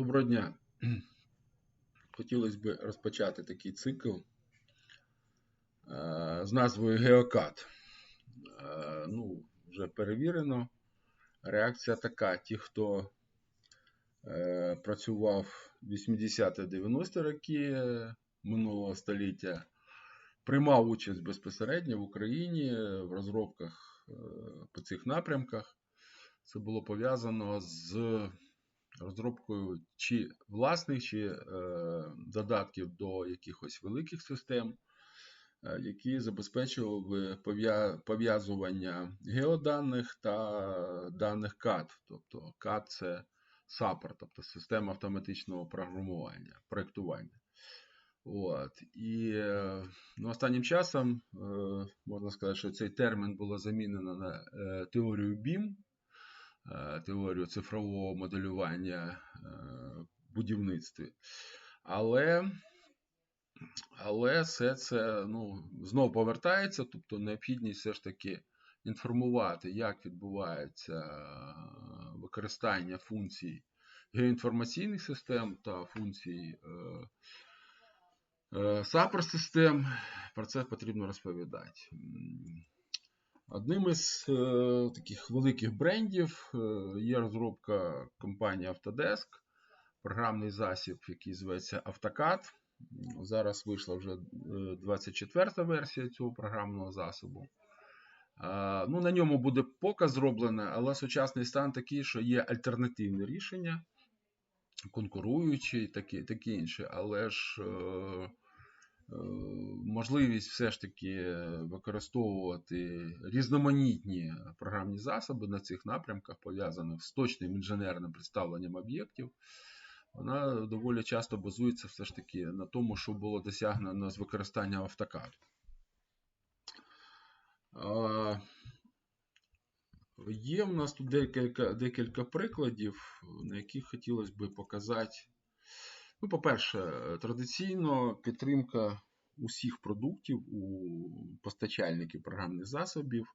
Доброго дня. Хотілося б розпочати такий цикл е, з назвою Геокат. Е, Ну, вже перевірено. Реакція така: ті, хто е, працював 80-90 роки минулого століття, приймав участь безпосередньо в Україні в розробках по цих напрямках. Це було пов'язано з розробкою чи власних, чи е, додатків до якихось великих систем, е, які забезпечували пов'язування геоданих та даних CAD. Тобто CAD це SAPR, тобто система автоматичного програмування, проєктування. От. І е, ну, останнім часом е, можна сказати, що цей термін було замінено на е, теорію BIM, е, теорію цифрового моделювання е, в будівництві. Але, але все це ну, знову повертається, тобто необхідність все ж таки інформувати, як відбувається е, використання функцій геоінформаційних систем та функцій. е, SAPR систем, про це потрібно розповідати. Одним із е, таких великих брендів е, є розробка компанії Autodesk, програмний засіб, який зветься AutoCAD. Зараз вийшла вже 24 версія цього програмного засобу. А, Ну, на ньому буде показ зроблений, але сучасний стан такий, що є альтернативне рішення, конкуруючі, такі, такі інші, але ж. е, е, можливість все ж таки використовувати різноманітні програмні засоби на цих напрямках, пов'язаних з точним інженерним представленням об'єктів, вона доволі часто базується все ж таки на тому, що було досягнено з використанням автокаду. А, Є в нас тут декілька, декілька прикладів, на яких хотілося б показати. Ну, по-перше, традиційно підтримка усіх продуктів у постачальників програмних засобів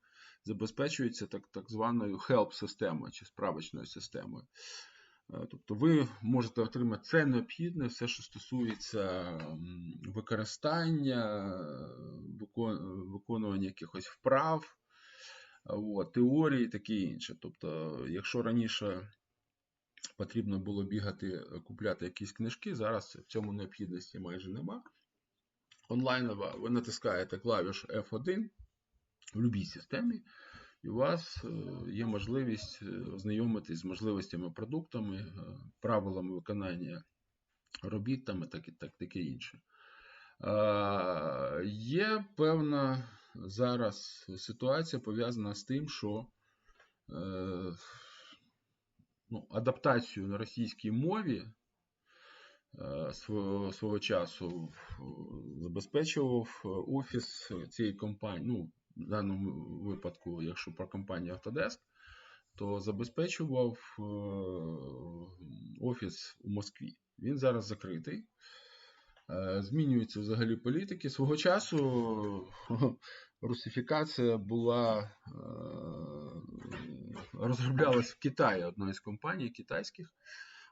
забезпечується так, так званою help-системою чи справочною системою. Е, Тобто ви можете отримати це необхідне, все, що стосується використання, виконування якихось вправ, от, теорії таке інше. Тобто, якщо раніше потрібно було бігати, е, купляти якісь книжки. Зараз в цьому необхідності майже нема. Онлайново ви натискаєте клавіш F1 в будь-якій системі, і у вас е, є можливість е, ознайомитись з можливостями продуктами, е, правилами виконання робіт там і так, і так, таке інше. Е, Є певна зараз ситуація пов'язана з тим, що е, ну, адаптацію на російській мові е, свого, часу е, забезпечував е, офіс цієї компанії. Ну, в даному випадку, якщо про компанію Autodesk, то забезпечував е, офіс у Москві. Він зараз закритий. Е, Змінюються взагалі політики. Свого часу русифікація була е, розроблялась в Китаї одної з компаній китайських.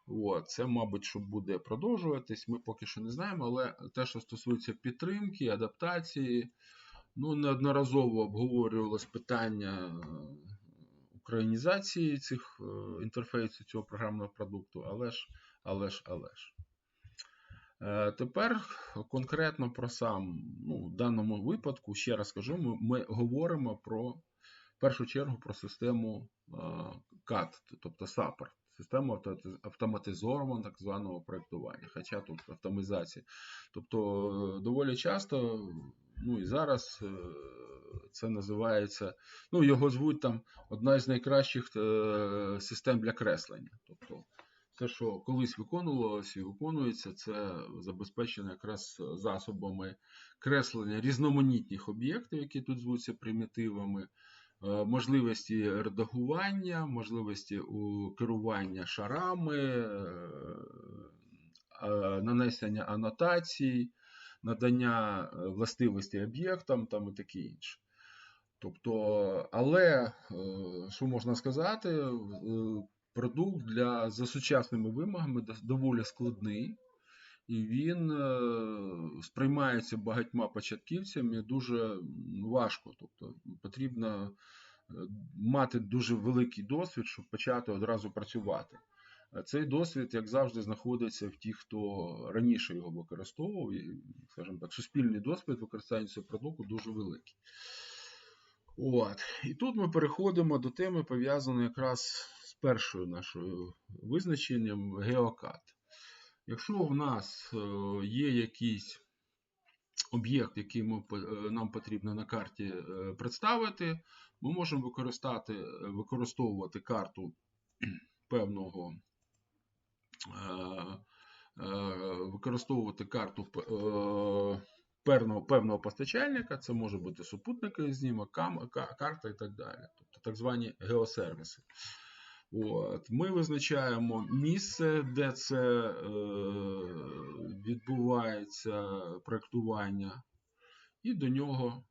От, це, мабуть, що буде продовжуватись. Ми поки що не знаємо, але те, що стосується підтримки, адаптації, ну, неодноразово обговорювалось питання е, українізації цих е, інтерфейсів цього програмного продукту, але ж, але ж, але ж. Е, Тепер конкретно про сам, ну, в даному випадку, ще раз кажу, ми, ми говоримо про в першу чергу про систему е, CAD, тобто SAPR, систему автоматизованого так званого проєктування, хоча тут автоматизація. Тобто е, доволі часто, ну і зараз е, це називається, ну його звуть там одна з найкращих е, систем для креслення. Тобто те, що колись виконувалося і виконується, це забезпечено якраз засобами креслення різноманітних об'єктів, які тут звуться примітивами, е, можливості редагування, можливості керування шарами, е, е, нанесення анотацій, надання властивостей об'єктам там і таке інше. Тобто, але що можна сказати, продукт для, за сучасними вимогами доволі складний, і він е, сприймається багатьма початківцями дуже важко. Тобто потрібно е, мати дуже великий досвід, щоб почати одразу працювати. Цей досвід, як завжди, знаходиться в тих, хто раніше його використовував. І, скажімо так, суспільний досвід використання цього продукту дуже великий. От. І тут ми переходимо до теми, пов'язаної якраз першою нашою визначенням геокад. Якщо в нас е, є якийсь об'єкт, який е, нам потрібно на карті е, представити, ми можемо використовувати карту певного використовувати карту певного, певного постачальника, це може бути супутниковий знімок, карта і так далі. Тобто так звані геосервіси. От. Ми визначаємо місце, де це е, відбувається проєктування, і до нього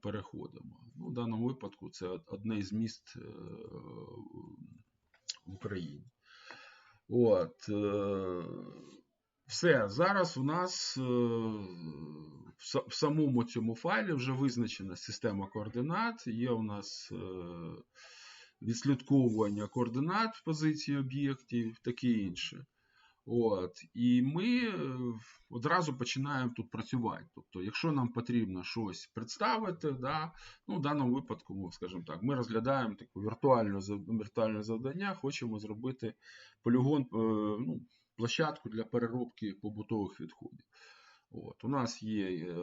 переходимо. Ну, в даному випадку це одне із міст е, в Україні. От. Е, все, зараз у нас е, в в самому цьому файлі вже визначена система координат, є у нас е, відслідковування координат в позиції об'єктів, таке інше. От. І ми е, одразу починаємо тут працювати. Тобто, якщо нам потрібно щось представити, да, ну, в даному випадку, скажімо так, ми розглядаємо таку віртуальну, віртуальне завдання, хочемо зробити полігон, е, ну, площадку для переробки побутових відходів. От. У нас є е,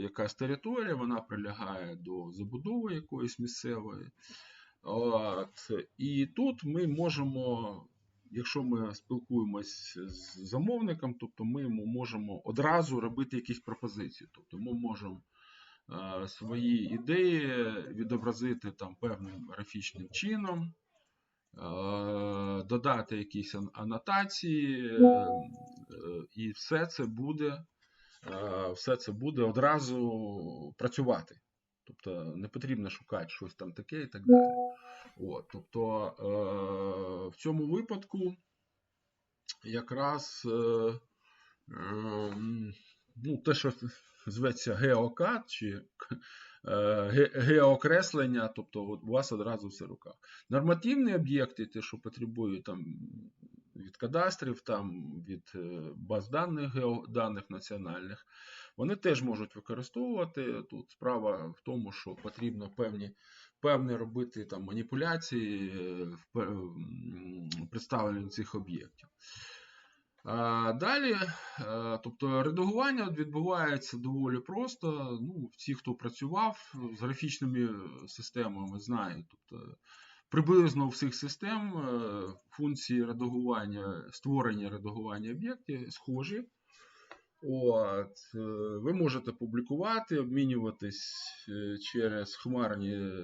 якась територія, вона прилягає до забудови якоїсь місцевої. От. І тут ми можемо, якщо ми спілкуємось з замовником, тобто ми йому можемо одразу робити якісь пропозиції. Тобто ми можемо е, свої ідеї відобразити там певним графічним чином, е, додати якісь анотації, е, і все це буде, все це буде одразу працювати. Тобто не потрібно шукати щось там таке і так далі. От, тобто е, в цьому випадку якраз е, е, ну, те, що зветься геокад чи е, ге- геоокреслення, тобто от у вас одразу все в руках. Нормативні об'єкти, те, що потребують там від кадастрів, там від е, баз даних, геоданих національних, вони теж можуть використовувати. Тут справа в тому, що потрібно певні, певні робити там маніпуляції е, в представленні цих об'єктів. Далі, е, тобто редагування відбувається доволі просто. Ну, ті, хто працював з графічними системами, знають. Тобто, приблизно у всіх систем е, функції редагування, створення редагування об'єктів схожі. От, е, ви можете публікувати, обмінюватись е, через хмарні е,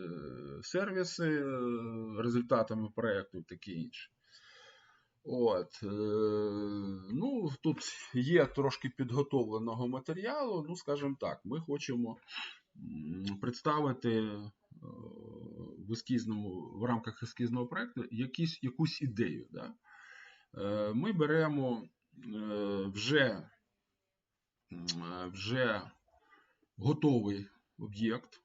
сервіси результатами проєкту і таке інше. От, ну, тут є трошки підготовленого матеріалу. Ну, скажімо так, ми хочемо представити в ескізному, в рамках ескізного проєкту якусь ідею. Да? Ми беремо вже, вже готовий об'єкт.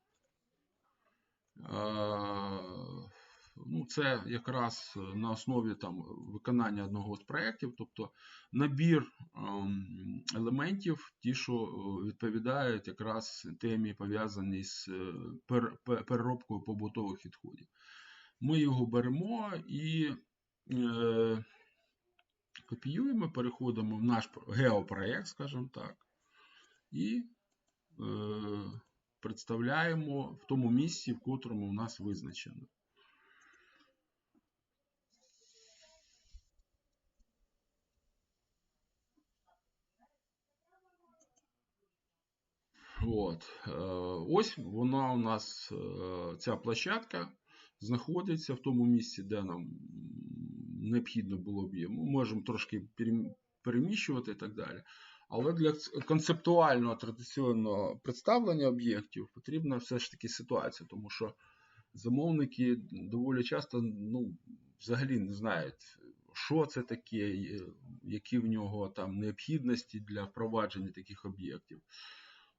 Ну, це якраз на основі там, виконання одного з проєктів, тобто набір ем, елементів, ті, що е, відповідають якраз темі, пов'язаній з е, переробкою побутових відходів. Ми його беремо і е, копіюємо, переходимо в наш про- геопроект, скажімо так, і е, представляємо в тому місці, в котрому у нас визначено. От. е, Ось вона у нас, е, ця площадка, знаходиться в тому місці, де нам необхідно було б. Ми можемо трошки переміщувати і так далі. Але для концептуального традиційного представлення об'єктів потрібна все ж таки ситуація, тому що замовники доволі часто ну, взагалі не знають, що це таке, е, які в нього там необхідності для впровадження таких об'єктів.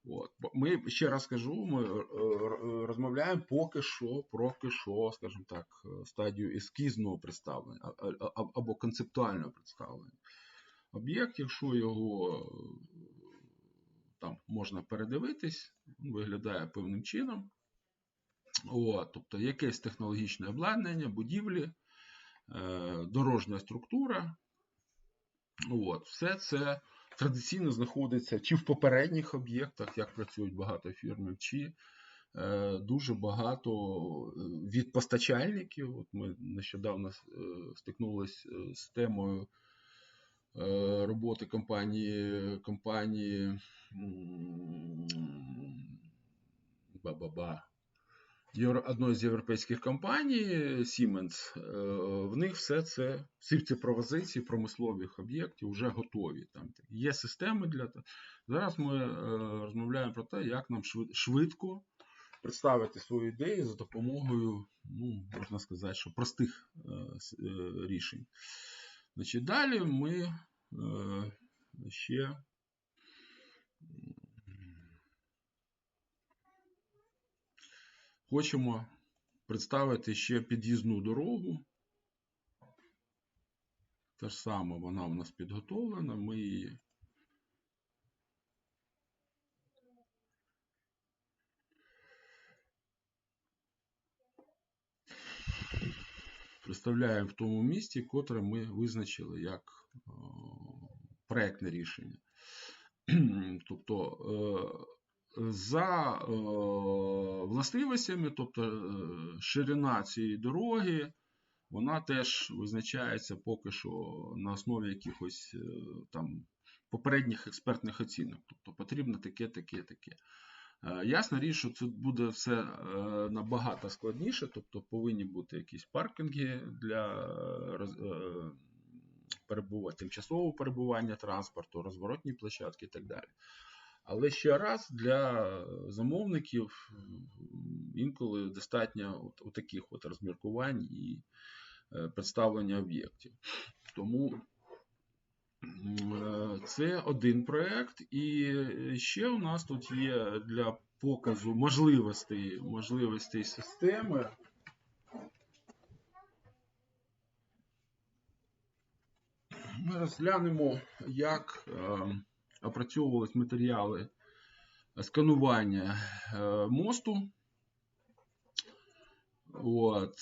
От. Ми ще раз кажу, ми е, е, розмовляємо поки що, поки що, скажімо так, стадію ескізного представлення або концептуального представлення. Об'єкт, якщо його е, там можна передивитись, виглядає певним чином. От, тобто якесь технологічне обладнання, будівлі, е, дорожня структура. От, все це традиційно знаходиться чи в попередніх об'єктах, як працюють багато фірм, чи е, дуже багато від постачальників. От ми нещодавно стикнулися з темою роботи компанії, компанії ба-ба-ба, одної з європейських компаній Siemens, е, в них все це, всі ці пропозиції промислових об'єктів вже готові. Там є системи для. Зараз ми е, розмовляємо про те, як нам швидко представити свою ідею за допомогою, ну, можна сказати, що простих е, е, рішень. Значить, далі ми е, ще хочемо представити ще під'їзну дорогу. Та ж сама вона у нас підготовлена. Ми її представляємо в тому місці, котре ми визначили як е, проектне рішення. Тобто е, за е, властивостями, тобто ширина цієї дороги, вона теж визначається поки що на основі якихось е, там попередніх експертних оцінок. Тобто потрібно таке, таке, таке. Е, Ясна річ, що це буде все е, набагато складніше, тобто повинні бути якісь паркінги для е, перебування, тимчасового перебування транспорту, розворотні площадки і так далі. Але ще раз для замовників інколи достатньо от, от таких от розміркувань і представлення об'єктів. Тому це один проєкт, і ще у нас тут є для показу можливостей, можливостей системи. Ми розглянемо, як е, опрацьовувались матеріали сканування е, мосту. От,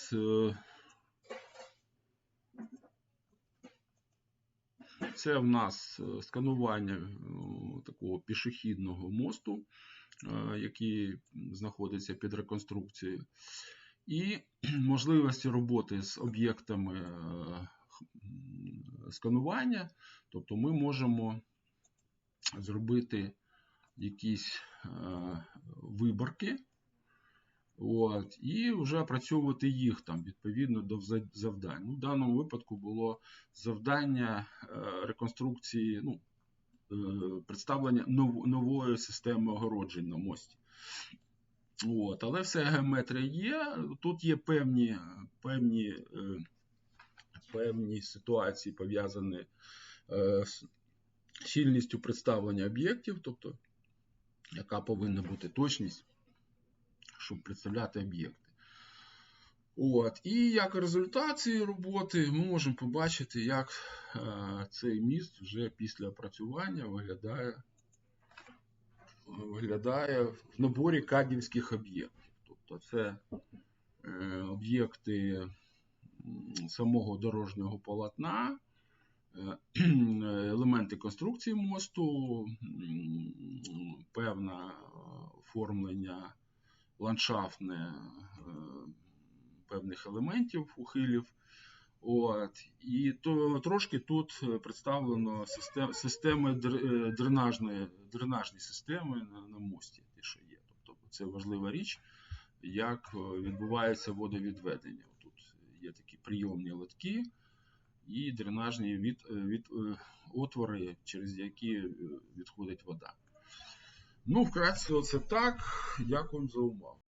це в нас е, сканування е, такого пішохідного мосту, е, який знаходиться під реконструкцією, і можливості роботи з об'єктами сканування. Тобто ми можемо зробити якісь виборки. От, і вже опрацьовувати їх там відповідно до завдань. Ну, в даному випадку було завдання е, реконструкції, ну, е, представлення нов- нової системи огороджень на мості. От, але все геометрія є. Тут є певні, певні, е, певні ситуації пов'язані з щільністю представлення об'єктів, тобто яка повинна бути точність, щоб представляти об'єкти. От. І як результат цієї роботи ми можемо побачити, як е, цей міст вже після опрацювання виглядає, виглядає в наборі кадівських об'єктів. Тобто це е, об'єкти самого дорожнього полотна, е, елементи конструкції мосту, певне оформлення ландшафтне е, певних елементів ухилів. От. І то, трошки тут представлено систем, системи е, дренажної, дренажні системи на, на мості, ті, що є. Тобто це важлива річ, як е, відбувається водовідведення. Тут є такі прийомні лотки і дренажні від, від, отвори, через які відходить вода. Ну, вкратце, оце так. Дякую за увагу.